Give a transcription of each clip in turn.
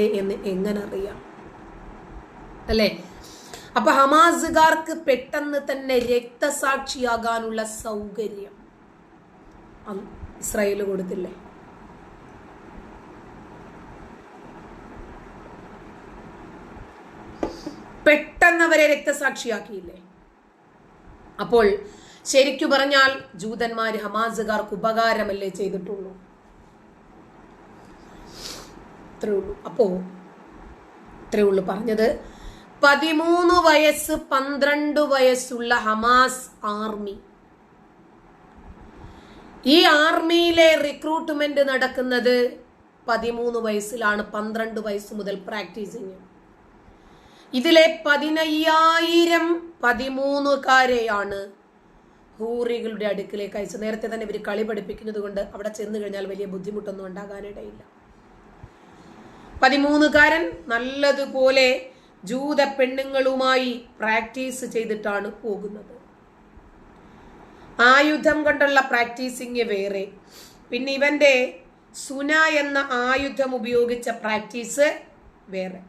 എന്ന് എങ്ങനെ അറിയാം? അല്ലേ? അപ്പൊ ഹമാസുകാർക്ക് പെട്ടെന്ന് തന്നെ രക്തസാക്ഷിയാകാനുള്ള സൗകര്യം ഇസ്രായേൽ കൊടുത്തില്ലേ? പെട്ടെന്ന് അവരെ രക്തസാക്ഷിയാക്കിയില്ലേ? അപ്പോൾ ശരിക്കു പറഞ്ഞാൽ ജൂതന്മാർ ഹമാസുകാർക്ക് ഉപകാരമല്ലേ ചെയ്തിട്ടുള്ളൂ? ഇത്രേ ഉള്ളൂ. അപ്പോ അത്രേ ഉള്ളൂ പറഞ്ഞത്. പതിമൂന്ന് വയസ്സ് പന്ത്രണ്ട് വയസ്സുള്ള ഹമാസ് ആർമി. ഈ ആർമിയിലെ റിക്രൂട്ട്മെന്റ് നടക്കുന്നത് പതിമൂന്ന് വയസ്സിലാണ് പന്ത്രണ്ട് വയസ്സ് മുതൽ പ്രാക്ടീസിങ് ഇതിലെ പതിനയ്യായിരം പതിമൂന്നുകാരെയാണ് ഹൂറികളുടെ അടുക്കിലേക്ക് അയച്ചു നേരത്തെ തന്നെ ഇവർ കളി പഠിപ്പിക്കുന്നത് കൊണ്ട് അവിടെ ചെന്ന് കഴിഞ്ഞാൽ വലിയ ബുദ്ധിമുട്ടൊന്നും ഉണ്ടാകാനിടയില്ല. പതിമൂന്നുകാരൻ നല്ലതുപോലെ ജൂത പെണ്ണുങ്ങളുമായി പ്രാക്ടീസ് ചെയ്തിട്ടാണ് പോകുന്നത്. ആയുധം കൊണ്ടുള്ള പ്രാക്ടീസിങ് വേറെ. പിന്നെ ഇവന്റെ സുന എന്ന ആയുധം ഉപയോഗിച്ച പ്രാക്ടീസ് വേറെ.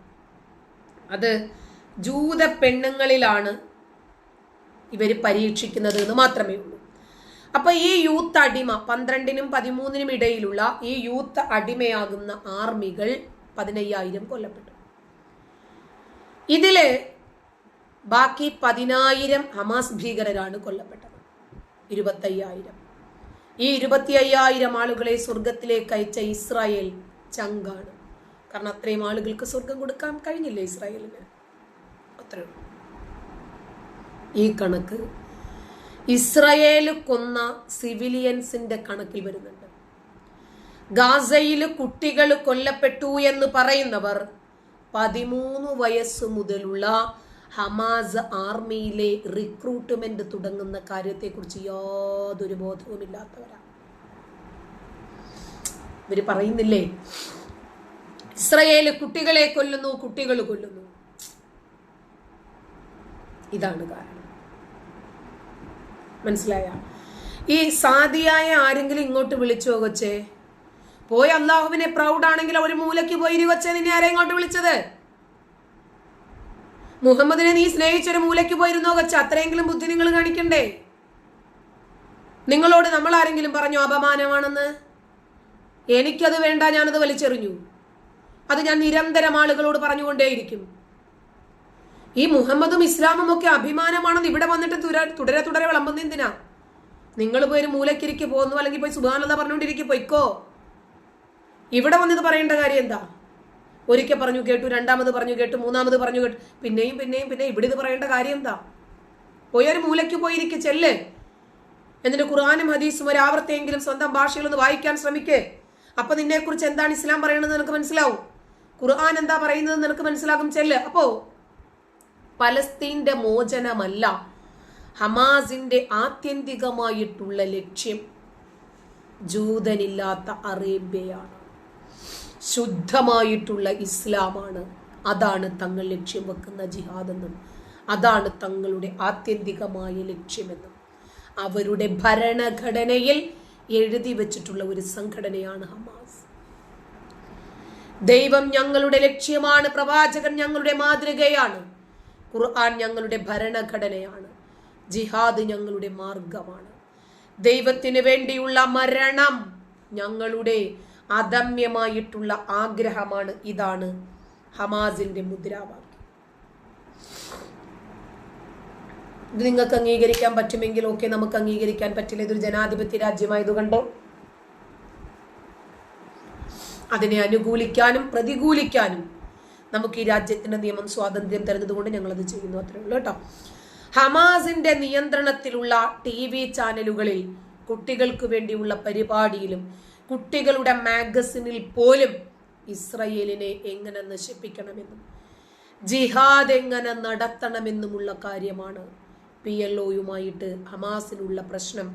അത് ജൂത പെണ്ണുങ്ങളിലാണ് ഇവർ പരീക്ഷിക്കുന്നത് എന്ന് മാത്രമേ ഉള്ളൂ. അപ്പൊ ഈ യൂത്ത് അടിമ പന്ത്രണ്ടിനും പതിമൂന്നിനും ഇടയിലുള്ള ഈ യൂത്ത് അടിമയാകുന്ന ആർമികൾ പതിനയ്യായിരം കൊല്ലപ്പെട്ടു. ഇതിൽ ബാക്കി പതിനായിരം ഹമാസ് ഭീകരരാണ് കൊല്ലപ്പെട്ടത്. ഇരുപത്തയ്യായിരം. ഈ ഇരുപത്തി അയ്യായിരം ആളുകളെ സ്വർഗത്തിലേക്ക് അയച്ച ഇസ്രായേൽ ചങ്കാണ്. കാരണം അത്രയും ആളുകൾക്ക് സ്വർഗം കൊടുക്കാൻ കഴിഞ്ഞില്ല ഇസ്രായേലിന്? അത്രയും ഈ കണക്ക് ഇസ്രയേൽ കൊന്ന സിവിലിയൻസിന്റെ കണക്കിൽ വരുന്നുണ്ട്. ഗാസയിൽ കുട്ടികൾ കൊല്ലപ്പെട്ടു എന്ന് പറയുന്നവർ പതിമൂന്ന് വയസ്സ് മുതലുള്ള ഹമാസ് ആർമിയിലെ റിക്രൂട്ട്മെന്റ് തുടങ്ങുന്ന കാര്യത്തെക്കുറിച്ച് യാതൊരു ബോധവുമില്ലാത്തവരാണ്. ഇവർ പറയുന്നില്ലേ? ഇസ്രയേൽ കുട്ടികളെ കൊല്ലുന്നു കുട്ടികൾ കൊല്ലുന്നു. ഇതാണ് കാരണം. മനസ്സിലായ? ഈ സാധിയായ ആരെങ്കിലും ഇങ്ങോട്ട് വിളിച്ചോ കൊച്ചേ? പോയി അള്ളാഹുവിനെ പ്രൗഡാണെങ്കിൽ ഒരു മൂലയ്ക്ക് പോയി ഇരുവച്ച നിന്നെ ആരെ ഇങ്ങോട്ട് വിളിച്ചത്? മുഹമ്മദിനെ നീ സ്നേഹിച്ചൊരു മൂലയ്ക്ക് പോയിരുന്നോ കൊച്ച? അത്രയെങ്കിലും ബുദ്ധി നിങ്ങൾ കാണിക്കണ്ടേ? നിങ്ങളോട് നമ്മൾ ആരെങ്കിലും പറഞ്ഞു അപമാനമാണെന്ന്? എനിക്കത് വേണ്ട ഞാനത് വലിച്ചെറിഞ്ഞു. അത് ഞാൻ നിരന്തരം ആളുകളോട് പറഞ്ഞുകൊണ്ടേയിരിക്കും. ഈ മുഹമ്മദും ഇസ്ലാമും ഒക്കെ അഭിമാനമാണെന്ന് ഇവിടെ വന്നിട്ട് തുടരെ തുടരെ വിളമ്പുന്ന എന്തിനാ? നിങ്ങൾ പോയി ഒരു മൂലക്കിരിക്ക് പോകുന്നു അല്ലെങ്കിൽ പോയി സുബാനത പറഞ്ഞുകൊണ്ടിരിക്കും പൊയ്ക്കോ. ഇവിടെ വന്നിത് പറയേണ്ട കാര്യം എന്താ? ഒരിക്കൽ പറഞ്ഞു കേട്ടു രണ്ടാമത് പറഞ്ഞു കേട്ടു മൂന്നാമത് പറഞ്ഞു കേട്ടു. പിന്നെയും പിന്നെയും പിന്നെ ഇവിടെ ഇത് പറയേണ്ട കാര്യം എന്താ? പോയി ഒരു മൂലയ്ക്ക് പോയിരിക്കെ ചെല്ല്. എന്നിട്ട് ഖുർആാനും ഹദീസും ഒരു ആവർത്തിയെങ്കിലും സ്വന്തം ഭാഷയിലൊന്ന് വായിക്കാൻ ശ്രമിക്കേ. അപ്പൊ നിന്നെക്കുറിച്ച് എന്താണ് ഇസ്ലാം പറയണത് നിനക്ക് മനസ്സിലാവും. ഖുർആൻ എന്താ പറയുന്നത് നിനക്ക് മനസ്സിലാകും ചെല്ല്. അപ്പോ പലസ്തീന്റെ മോചനമല്ല ഹമാസിന്റെ ആത്യന്തികമായിട്ടുള്ള ലക്ഷ്യം. ജൂതനില്ലാത്ത അറേബ്യയാണ്. ശുദ്ധമായിട്ടുള്ള ഇസ്ലാമാണ്. അതാണ് തങ്ങൾ ലക്ഷ്യം വെക്കുന്ന ജിഹാദെന്നും അതാണ് തങ്ങളുടെ ആത്യന്തികമായ ലക്ഷ്യമെന്നും. അവരുടെ ഭരണഘടനയിൽ എഴുതി വച്ചിട്ടുള്ള ഒരു സംഘടനയാണ് ഹമാസ്. ദൈവം ഞങ്ങളുടെ ലക്ഷ്യമാണ് പ്രവാചകൻ ഞങ്ങളുടെ മാതൃകയാണ് ഖുർആൻ ഞങ്ങളുടെ ഭരണഘടനയാണ് ജിഹാദ് ഞങ്ങളുടെ മാർഗമാണ്. ദൈവത്തിന് വേണ്ടിയുള്ള മരണം ഞങ്ങളുടെ അദമ്യമായിട്ടുള്ള ആഗ്രഹമാണ് ഇതാണ് ഹമാസിന്റെ മുദ്രാവാക്യം. ഇത് നിങ്ങൾക്ക് അംഗീകരിക്കാൻ പറ്റുമെങ്കിൽ ഓക്കെ നമുക്ക് അംഗീകരിക്കാൻ പറ്റില്ല. ഇതൊരു ജനാധിപത്യ രാജ്യമായതുകൊണ്ട് അതിനെ അനുകൂലിക്കാനും പ്രതികൂലിക്കാനും നമുക്ക് ഈ രാജ്യത്തിന്റെ നിയമം സ്വാതന്ത്ര്യം തരുന്നത് കൊണ്ട് അത് ചെയ്യുന്നു. അത്രേ ഉള്ളൂ കേട്ടോ. ഹമാസിന്റെ നിയന്ത്രണത്തിലുള്ള ടി വി ചാനലുകളിൽ കുട്ടികൾക്ക് വേണ്ടിയുള്ള പരിപാടിയിലും കുട്ടികളുടെ മാഗസിനിൽ പോലും ഇസ്രയേലിനെ എങ്ങനെ നശിപ്പിക്കണമെന്നും ജിഹാദ് എങ്ങനെ നടത്തണമെന്നുമുള്ള കാര്യമാണ് പി എൽ ഒയുമായിട്ട് ഹമാസിനുള്ള പ്രശ്നം.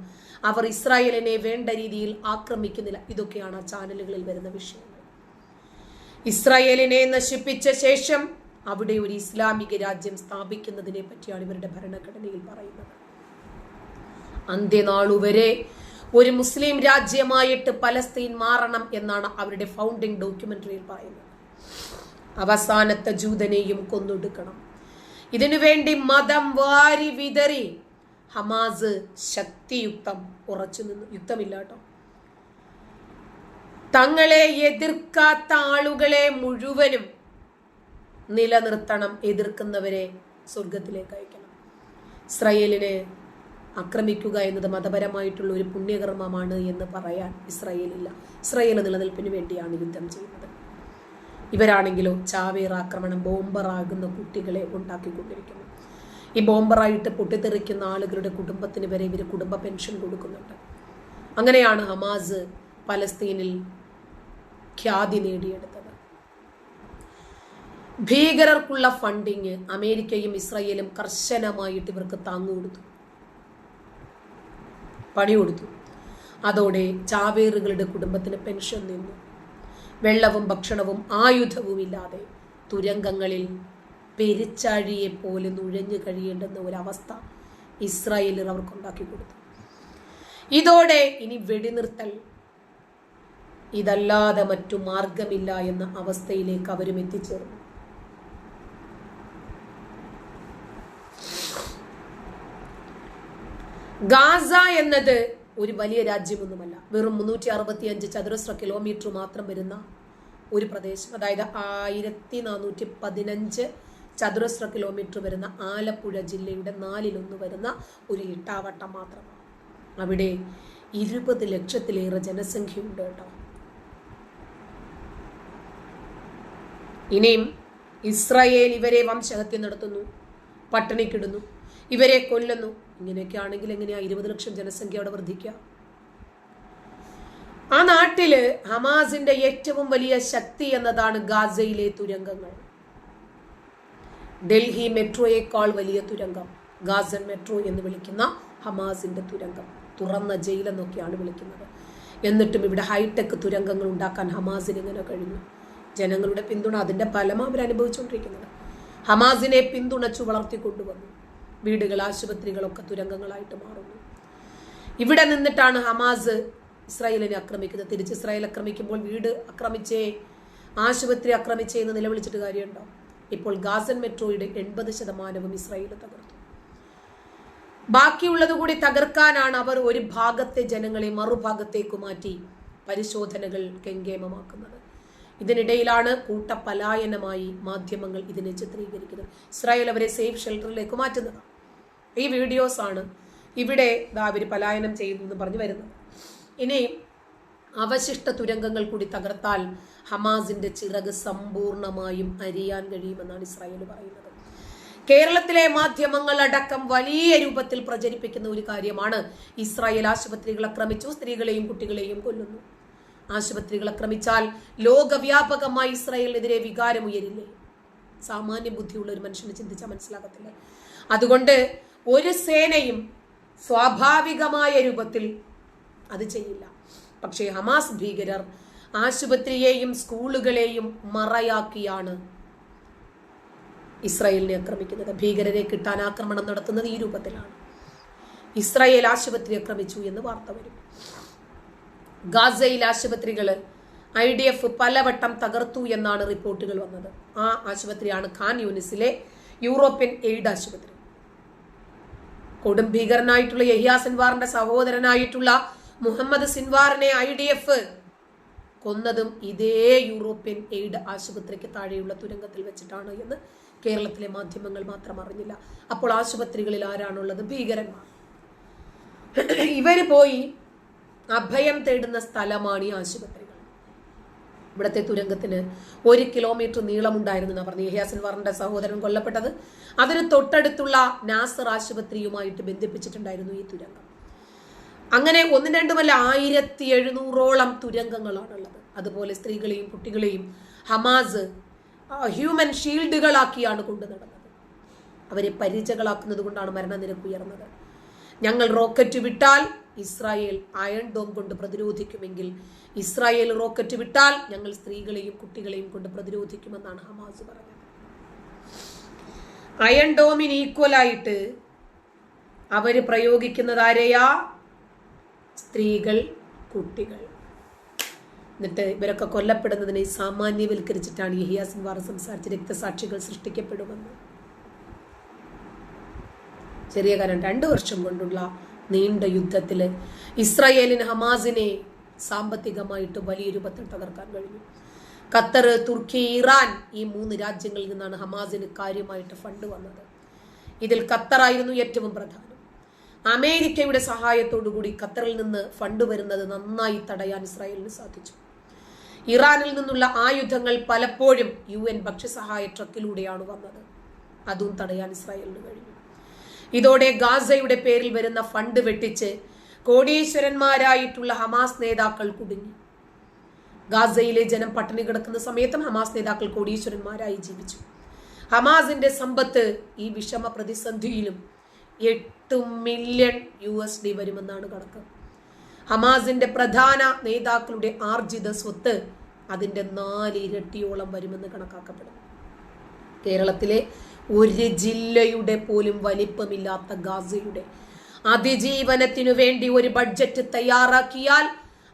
അവർ ഇസ്രായേലിനെ വേണ്ട രീതിയിൽ ആക്രമിക്കുന്നില്ല. ഇതൊക്കെയാണ് ആ ചാനലുകളിൽ വരുന്ന വിഷയങ്ങൾ. ഇസ്രായേലിനെ നശിപ്പിച്ച ശേഷം അവിടെ ഒരു ഇസ്ലാമിക രാജ്യം സ്ഥാപിക്കുന്നതിനെ പറ്റിയാണ് ഇവരുടെ ഭരണഘടനയിൽ പറയുന്നത്. അന്ത്യനാളുവരെ ഒരു മുസ്ലിം രാജ്യമായിട്ട് പലസ്തീൻ മാറണം എന്നാണ് അവരുടെ ഫൗണ്ടിങ് ഡോക്യുമെന്ററിയിൽ പറയുന്നത്. അവസാനത്തെ ജൂതനെയും കൊന്നൊടുക്കണം. ഇതിനുവേണ്ടി മതം വാരി വിതറി ഹമാസ് ശക്തിയുക്തം ഉറച്ചു നിന്നു. യുക്തമില്ലാട്ടോ തങ്ങളെ എതിർക്കാത്ത ആളുകളെ മുഴുവനും നിലനിർത്തണം എതിർക്കുന്നവരെ സ്വർഗത്തിലേക്ക് അയക്കണം. ഇസ്രയേലിനെ ആക്രമിക്കുക എന്നത് മതപരമായിട്ടുള്ള ഒരു പുണ്യകർമ്മമാണ് എന്ന് പറയാൻ ഇസ്രയേലില്ല. ഇസ്രയേൽ നിലനിൽപ്പിന് വേണ്ടിയാണ് യുദ്ധം ചെയ്യുന്നത്. ഇവരാണെങ്കിലോ ചാവേർ ആക്രമണം ബോംബറാകുന്ന കുട്ടികളെ ഉണ്ടാക്കിക്കൊണ്ടിരിക്കുന്നു. ഈ ബോംബറായിട്ട് പൊട്ടിത്തെറിക്കുന്ന ആളുകളുടെ കുടുംബത്തിന് വരെ ഇവർ കുടുംബ പെൻഷൻ കൊടുക്കുന്നുണ്ട്. അങ്ങനെയാണ് ഹമാസ് പലസ്തീനിൽ ഖ്യാതി നേടിയെടുത്തത്. ഭീകരർക്കുള്ള ഫണ്ടിങ് അമേരിക്കയും ഇസ്രയേലും കർശനമായിട്ട് ഇവർക്ക് താങ്ങുകൊടുത്തു പണി കൊടുത്തു. അതോടെ ചാവേറുകളുടെ കുടുംബത്തിന് പെൻഷൻ നിന്നു. വെള്ളവും ഭക്ഷണവും ആയുധവും ഇല്ലാതെ തുരങ്കങ്ങളിൽ പെരിച്ചാഴിയെ പോലെ നുഴഞ്ഞു കഴിയേണ്ടുന്ന ഒരവസ്ഥ ഇസ്രായേലിൽ അവർക്കുണ്ടാക്കി കൊടുത്തു. ഇതോടെ ഇനി വെടിനിർത്തൽ ഇതല്ലാതെ മറ്റു മാർഗമില്ല എന്ന അവസ്ഥയിലേക്ക് അവരും എത്തിച്ചേർന്നു. ഗാസ എന്നത് ഒരു വലിയ രാജ്യമൊന്നുമല്ല. വെറും മുന്നൂറ്റി അറുപത്തി അഞ്ച് ചതുരശ്ര കിലോമീറ്റർ മാത്രം വരുന്ന ഒരു പ്രദേശം. അതായത് ആയിരത്തി നാനൂറ്റി പതിനഞ്ച് ചതുരശ്ര കിലോമീറ്റർ വരുന്ന ആലപ്പുഴ ജില്ലയുടെ നാലിലൊന്ന് വരുന്ന ഒരു ഇട്ടാവട്ടം മാത്രമാണ്. അവിടെ ഇരുപത് ലക്ഷത്തിലേറെ ജനസംഖ്യയുണ്ട് കേട്ടോ. ഇനിയും ഇസ്രായേൽ ഇവരെ വംശഹത്യ നടത്തുന്നു പട്ടിണിക്കിടുന്നു. ഇവരെ കൊല്ലുന്നു. ഇങ്ങനെയൊക്കെ ആണെങ്കിൽ എങ്ങനെയാ ഇരുപത് ലക്ഷം ജനസംഖ്യ അവിടെ വർദ്ധിക്കുക ആ നാട്ടിൽ ഹമാസിന്റെ ഏറ്റവും വലിയ ശക്തി എന്നതാണ് ഗാസയിലെ തുരങ്കങ്ങൾ. ഡൽഹി മെട്രോയേക്കാൾ വലിയ തുരങ്കം ഗാസൻ മെട്രോ എന്ന് വിളിക്കുന്ന ഹമാസിന്റെ തുരങ്കം തുറന്ന ജയിൽ എന്നൊക്കെയാണ് വിളിക്കുന്നത്. എന്നിട്ടും ഇവിടെ ഹൈടെക് തുരങ്കങ്ങൾ ഉണ്ടാക്കാൻ ഹമാസിന് ഇങ്ങനെ കഴിഞ്ഞു? ജനങ്ങളുടെ പിന്തുണ അതിന്റെ ഫലം അവർ അനുഭവിച്ചുകൊണ്ടിരിക്കുന്നത് ഹമാസിനെ പിന്തുണച്ചു വളർത്തിക്കൊണ്ടുവന്നു. വീടുകൾ ആശുപത്രികളൊക്കെ തുരങ്കങ്ങളായിട്ട് മാറുന്നു. ഇവിടെ നിന്നിട്ടാണ് ഹമാസ് ഇസ്രായേലിനെ ആക്രമിക്കുന്നത്. തിരിച്ച് ഇസ്രായേൽ ആക്രമിക്കുമ്പോൾ വീട് ആക്രമിച്ചേ ആശുപത്രി ആക്രമിച്ചേ എന്ന് നിലവിളിച്ചിട്ട് കാര്യമുണ്ടോ? ഇപ്പോൾ ഗാസൻ മെട്രോയുടെ എൺപത് ശതമാനവും ഇസ്രായേൽ തകർത്തു. ബാക്കിയുള്ളത് കൂടി തകർക്കാനാണ് അവർ ഒരു ഭാഗത്തെ ജനങ്ങളെ മറുഭാഗത്തേക്ക് മാറ്റി പരിശോധനകൾ കെങ്കേമമാക്കുന്നത് ഇതിനിടയിലാണ് കൂട്ടപലായനമായി മാധ്യമങ്ങൾ ഇതിനെ ചിത്രീകരിക്കുന്നത്. ഇസ്രായേൽ അവരെ സേഫ് ഷെൽട്ടറിലേക്ക് മാറ്റുന്നത്. ഈ വീഡിയോസ് ആണ് ഇവിടെ അവർ പലായനം ചെയ്യുന്നു എന്ന് പറഞ്ഞു വരുന്നത്. ഇനി അവശിഷ്ട തുരങ്കങ്ങൾ കൂടി തകർത്താൽ ഹമാസിന്റെ ചിറക് സമ്പൂർണമായും അരിയാൻ കഴിയുമെന്നാണ് ഇസ്രായേൽ പറയുന്നത്. കേരളത്തിലെ മാധ്യമങ്ങൾ അടക്കം വലിയ രൂപത്തിൽ പ്രചരിപ്പിക്കുന്ന ഒരു കാര്യമാണ് ഇസ്രായേൽ ആശുപത്രികൾ ആക്രമിച്ചു സ്ത്രീകളെയും കുട്ടികളെയും കൊല്ലുന്നു. ആശുപത്രികൾ ആക്രമിച്ചാൽ ലോകവ്യാപകമായി ഇസ്രായേലിനെതിരെ വികാരമുയരില്ലേ സാമാന്യ ബുദ്ധിയുള്ള ഒരു മനുഷ്യനെ ചിന്തിച്ചാൽ മനസ്സിലാകത്തില്ല. അതുകൊണ്ട് ഒരു സേനയും സ്വാഭാവികമായ രൂപത്തിൽ അത് ചെയ്യില്ല. പക്ഷേ ഹമാസ് ഭീകരർ ആശുപത്രിയെയും സ്കൂളുകളെയും മറയാക്കിയാണ് ഇസ്രായേലിനെ ആക്രമിക്കുന്നത്. ഭീകരരെ കിട്ടാൻ ആക്രമണം നടത്തുന്നത് ഈ രൂപത്തിലാണ്. ഇസ്രായേൽ ആശുപത്രി ആക്രമിച്ചു എന്ന് വാർത്ത വരും. ഗാസയിൽ ആശുപത്രികൾ ഐ ഡി എഫ് പലവട്ടം തകർത്തു എന്നാണ് റിപ്പോർട്ടുകൾ വന്നത്. ആ ആശുപത്രിയാണ് ഖാൻ യൂണിസിലെ യൂറോപ്യൻ എയ്ഡ് ആശുപത്രി. കൊടും ഭീകരനായിട്ടുള്ള യഹിയ സിൻവാറിന്റെ സഹോദരനായിട്ടുള്ള മുഹമ്മദ് സിൻവാറിനെ ഐ ഡി എഫ് കൊന്നതും ഇതേ യൂറോപ്യൻ എയ്ഡ് ആശുപത്രിക്ക് താഴെയുള്ള തുരങ്കത്തിൽ വെച്ചിട്ടാണ് എന്ന് കേരളത്തിലെ മാധ്യമങ്ങൾ മാത്രം അറിഞ്ഞില്ല. അപ്പോൾ ആശുപത്രികളിൽ ആരാണുള്ളത്? ഭീകരന്മാർ. ഇവർ പോയി അഭയം തേടുന്ന സ്ഥലമാണ് ഈ ആശുപത്രികൾ. ഇവിടുത്തെ തുരങ്കത്തിന് ഒരു കിലോമീറ്റർ നീളമുണ്ടായിരുന്നു എന്നാണ് പറഞ്ഞു യഹിയ സിൻവാറിന്റെ സഹോദരൻ കൊല്ലപ്പെട്ടത്. അതിന് തൊട്ടടുത്തുള്ള നാസർ ആശുപത്രിയുമായിട്ട് ബന്ധിപ്പിച്ചിട്ടുണ്ടായിരുന്നു ഈ തുരങ്കം. അങ്ങനെ ഒന്നും രണ്ടുമല്ല ആയിരത്തി എഴുന്നൂറോളം തുരങ്കങ്ങളാണുള്ളത്. അതുപോലെ സ്ത്രീകളെയും കുട്ടികളെയും ഹമാസ് ഹ്യൂമൻ ഷീൽഡുകളാക്കിയാണ് കൊണ്ടു നടന്നത്. അവരെ പരിചകളാക്കുന്നത് കൊണ്ടാണ് മരണനിരക്ക് ഉയർന്നത്. ഞങ്ങൾ റോക്കറ്റ് വിട്ടാൽ ഇസ്രായേൽ അയൺ ഡോം കൊണ്ട് പ്രതിരോധിക്കുമെങ്കിൽ ഇസ്രായേൽ റോക്കറ്റ് വിട്ടാൽ ഞങ്ങൾ സ്ത്രീകളെയും കുട്ടികളെയും കൊണ്ട് പ്രതിരോധിക്കുമെന്നാണ് ഹമാസ് പറഞ്ഞത്. അയൺ ഡോമിന് ഈക്വലായിട്ട് അവർ പ്രയോഗിക്കുന്നത് ആരെയാ? സ്ത്രീകൾ കുട്ടികൾ. എന്നിട്ട് ഇവരൊക്കെ കൊല്ലപ്പെടുന്നതിനെ സാമാന്യവൽക്കരിച്ചിട്ടാണ് യഹിയ സിൻവാർ സംസാരിച്ച് രക്തസാക്ഷികൾ സൃഷ്ടിക്കപ്പെടുമെന്ന്. ചെറിയ കാലം രണ്ടു വർഷം കൊണ്ടുള്ള നീണ്ട യുദ്ധത്തിൽ ഇസ്രായേലിന് ഹമാസിനെ സാമ്പത്തികമായിട്ട് വലിയ രൂപത്തിൽ തകർക്കാൻ കഴിഞ്ഞു. ഖത്തർ തുർക്കി ഇറാൻ ഈ മൂന്ന് രാജ്യങ്ങളിൽ നിന്നാണ് ഹമാസിന് കാര്യമായിട്ട് ഫണ്ട് വന്നത്. ഇതിൽ ഖത്തറായിരുന്നു ഏറ്റവും പ്രധാനം. അമേരിക്കയുടെ സഹായത്തോടുകൂടി ഖത്തറിൽ നിന്ന് ഫണ്ട് വരുന്നത് നന്നായി തടയാൻ ഇസ്രായേലിന് സാധിച്ചു. ഇറാനിൽ നിന്നുള്ള ആയുധങ്ങൾ പലപ്പോഴും യു എൻ ഭക്ഷ്യസഹായ ട്രക്കിലൂടെയാണ് വന്നത്. അതും തടയാൻ ഇസ്രായേലിന് കഴിഞ്ഞു. ഇതോടെ ഗാസയുടെ പേരിൽ വരുന്ന ഫണ്ട് വെട്ടിച്ച് കോടീശ്വരന്മാരായിട്ടുള്ള ഹമാസ് നേതാക്കൾ കുടുങ്ങി. ഗാസയിലെ ജനം പട്ടിണി കിടക്കുന്ന സമയത്തും ഹമാസ് നേതാക്കൾ കോടീശ്വരന്മാരായി ജീവിച്ചു. ഹമാസിന്റെ സമ്പത്ത് ഈ വിഷമ പ്രതിസന്ധിയിലും എട്ട് മില്യൺ യു എസ് ഡി വരുമെന്നാണ് കണക്ക്. ഹമാസിന്റെ പ്രധാന നേതാക്കളുടെ ആർജിത സ്വത്ത് അതിന്റെ നാലിരട്ടിയോളം വരുമെന്ന് കണക്കാക്കപ്പെടുന്നു. കേരളത്തിലെ ഒരു ജില്ലയുടെ പോലും വലിപ്പമില്ലാത്ത ഗാസയുടെ അതിജീവനത്തിനു വേണ്ടി ഒരു ബഡ്ജറ്റ് തയ്യാറാക്കിയാൽ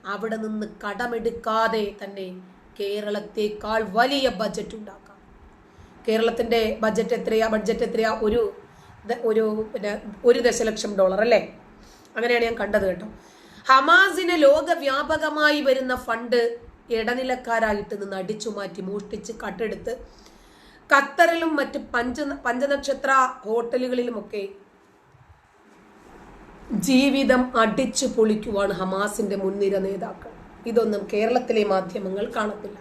അവിടെ നിന്ന് കടമെടുക്കാതെ തന്നെ കേരളത്തെക്കാൾ വലിയ ബഡ്ജറ്റ് ഉണ്ടാക്കാം. കേരളത്തിന്റെ ബഡ്ജറ്റ് എത്രയാ? ബഡ്ജറ്റ് എത്രയാ? ഒരു ഒരു പിന്നെ ഒരു ദശലക്ഷം ഡോളർ അല്ലേ? അങ്ങനെയാണ് ഞാൻ കണ്ടത് കേട്ടോ. ഹമാസിന് ലോകവ്യാപകമായി വരുന്ന ഫണ്ട് ഇടനിലക്കാരായിട്ട് നിന്ന് അടിച്ചു മാറ്റി മോഷ്ടിച്ച് കട്ടെടുത്ത് ഖത്തറിലും മറ്റ് പഞ്ച പഞ്ചനക്ഷത്ര ഹോട്ടലുകളിലുമൊക്കെ ജീവിതം അടിച്ചു പൊളിക്കുവാണ് ഹമാസിന്റെ മുൻനിര നേതാക്കൾ. ഇതൊന്നും കേരളത്തിലെ മാധ്യമങ്ങൾ കാണത്തില്ല.